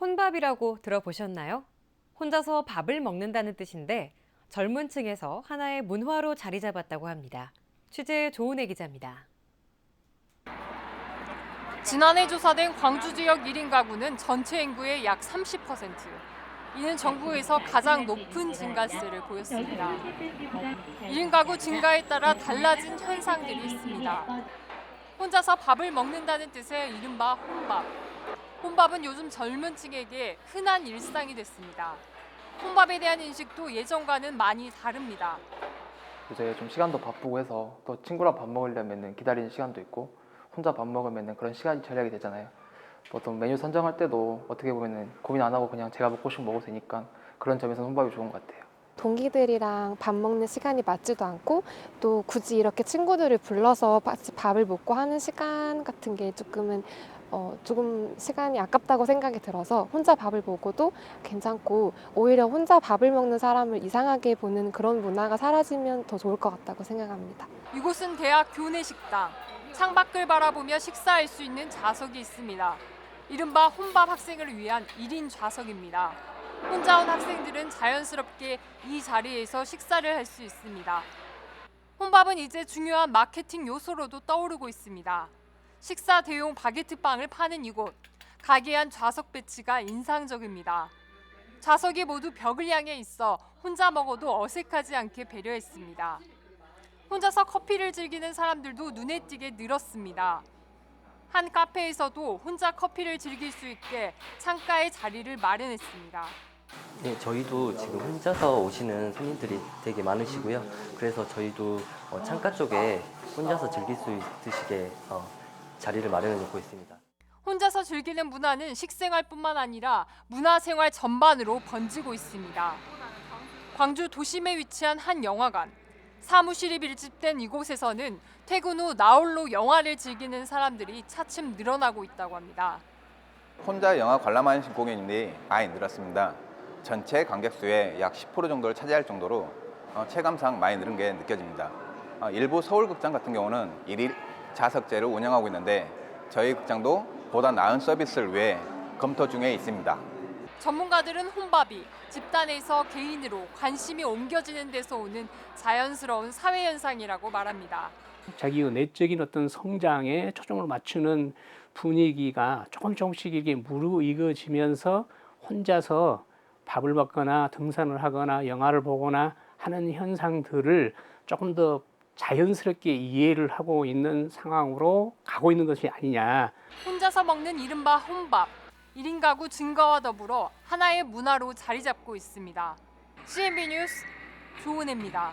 혼밥이라고 들어보셨나요? 혼자서 밥을 먹는다는 뜻인데 젊은 층에서 하나의 문화로 자리 잡았다고 합니다. 취재 조은혜 기자입니다. 지난해 조사된 광주 지역 1인 가구는 전체 인구의 약 30%. 이는 전국에서 가장 높은 증가세를 보였습니다. 1인 가구 증가에 따라 달라진 현상들이 있습니다. 혼자서 밥을 먹는다는 뜻의 이른바 혼밥. 혼밥은 요즘 젊은 층에게 흔한 일상이 됐습니다. 혼밥에 대한 인식도 예전과는 많이 다릅니다. 이제 좀 시간도 바쁘고 해서 또 친구랑 밥 먹으려면 기다리는 시간도 있고 혼자 밥 먹으면 그런 시간이 절약이 되잖아요. 보통 메뉴 선정할 때도 어떻게 보면 고민 안 하고 그냥 제가 먹고 싶은 거 먹어도 되니까 그런 점에서 혼밥이 좋은 것 같아요. 동기들이랑 밥 먹는 시간이 맞지도 않고 또 굳이 이렇게 친구들을 불러서 같이 밥을 먹고 하는 시간 같은 게 조금은 어, 조금 시간이 아깝다고 생각이 들어서 혼자 밥을 먹어도 괜찮고 오히려 혼자 밥을 먹는 사람을 이상하게 보는 그런 문화가 사라지면 더 좋을 것 같다고 생각합니다. 이곳은 대학 교내 식당. 창밖을 바라보며 식사할 수 있는 좌석이 있습니다. 이른바 혼밥 학생을 위한 1인 좌석입니다. 혼자 온 학생들은 자연스럽게 이 자리에서 식사를 할 수 있습니다. 혼밥은 이제 중요한 마케팅 요소로도 떠오르고 있습니다. 식사 대용 바게트 빵을 파는 이곳. 가게 안 좌석 배치가 인상적입니다. 좌석이 모두 벽을 향해 있어 혼자 먹어도 어색하지 않게 배려했습니다. 혼자서 커피를 즐기는 사람들도 눈에 띄게 늘었습니다. 한 카페에서도 혼자 커피를 즐길 수 있게 창가에 자리를 마련했습니다. 네, 저희도 지금 혼자서 오시는 손님들이 되게 많으시고요. 그래서 저희도 어, 창가 쪽에 혼자서 즐길 수 있으시게 어, 자리를 마련해 놓고 있습니다. 혼자서 즐기는 문화는 식생활뿐만 아니라 문화생활 전반으로 번지고 있습니다. 광주 도심에 위치한 한 영화관. 사무실이 밀집된 이곳에서는 퇴근 후 나홀로 영화를 즐기는 사람들이 차츰 늘어나고 있다고 합니다. 혼자 영화 관람하는 공연인데 많이 늘었습니다. 전체 관객 수의 약 10% 정도를 차지할 정도로 어, 체감상 많이 늘은 게 느껴집니다. 어, 일부 서울 극장 같은 경우는 일일 좌석제를 운영하고 있는데 저희 극장도 보다 나은 서비스를 위해 검토 중에 있습니다. 전문가들은 혼밥이 집단에서 개인으로 관심이 옮겨지는 데서 오는 자연스러운 사회 현상이라고 말합니다. 자기의 내적인 어떤 성장에 초점을 맞추는 분위기가 조금 조금씩 이렇게 무르익어지면서 혼자서 밥을 먹거나 등산을 하거나 영화를 보거나 하는 현상들을 조금 더 자연스럽게 이해를 하고 있는 상황으로 가고 있는 것이 아니냐. 혼자서 먹는 이른바 혼밥. 1인 가구 증가와 더불어 하나의 문화로 자리 잡고 있습니다. CNB 뉴스 조은혜입니다.